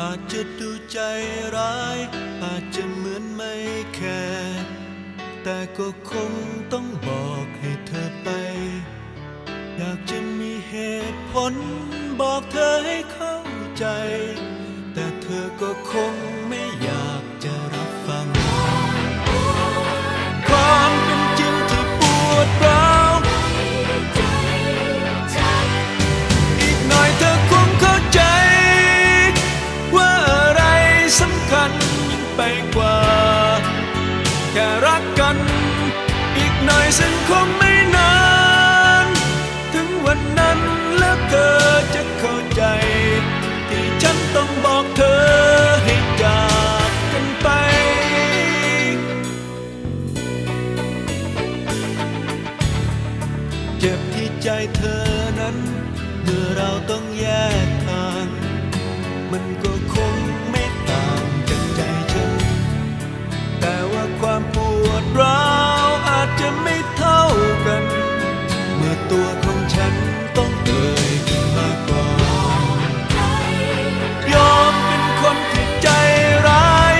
อาจจะดูใจร้าย อาจจะเหมือนไม่แคร์แต่ก็คงต้องบอกให้เธอไป อยากจะมีเหตุผล บอกเธอให้เข้าใจ แต่เธอก็คงไม่อยากจะรับฟังความเป็นจริงที่ปวดร้าว ค่รักกัน อีกหน่อยซึ่งคงไม่นาน ถึงวันนั้นแล้วเธอจะเข้าใจ ที่ฉันต้องบอกเธอให้จากกันไป เจ็บที่ใจเธอนั้น เมื่อเราต้องแยกทาง มันก็คงไม่ ตัวของฉันต้องเอ่ยขึ้นมาก่อน ยอมเป็นคนที่ใจร้าย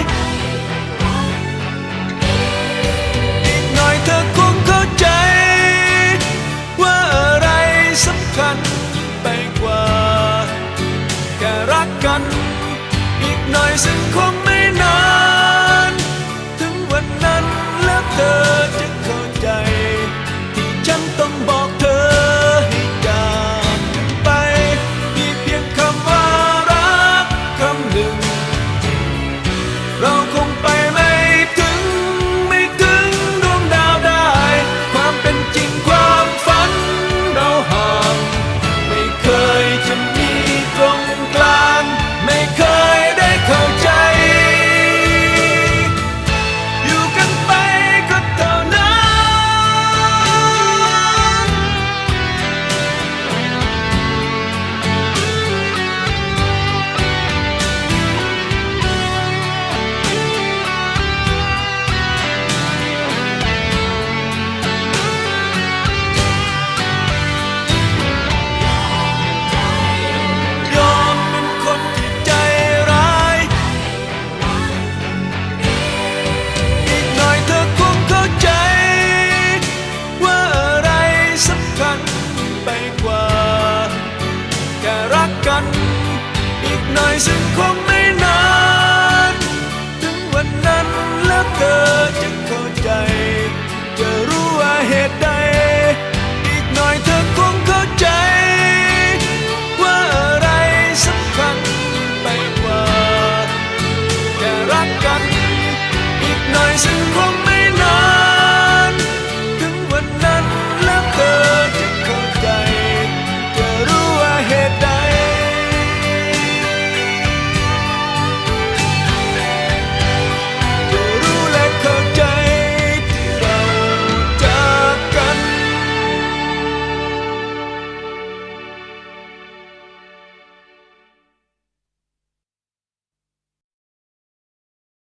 อีกหน่อยเธอคงเข้าใจ ว่าอะไรสำคัญไปกว่า แค่รักกัน อีกหน่อยซึ่งคงไม่นาน ถึงวันนั้นแล้วเธอจะเข้าใจ ที่ฉันต้องบอก กว่าแค่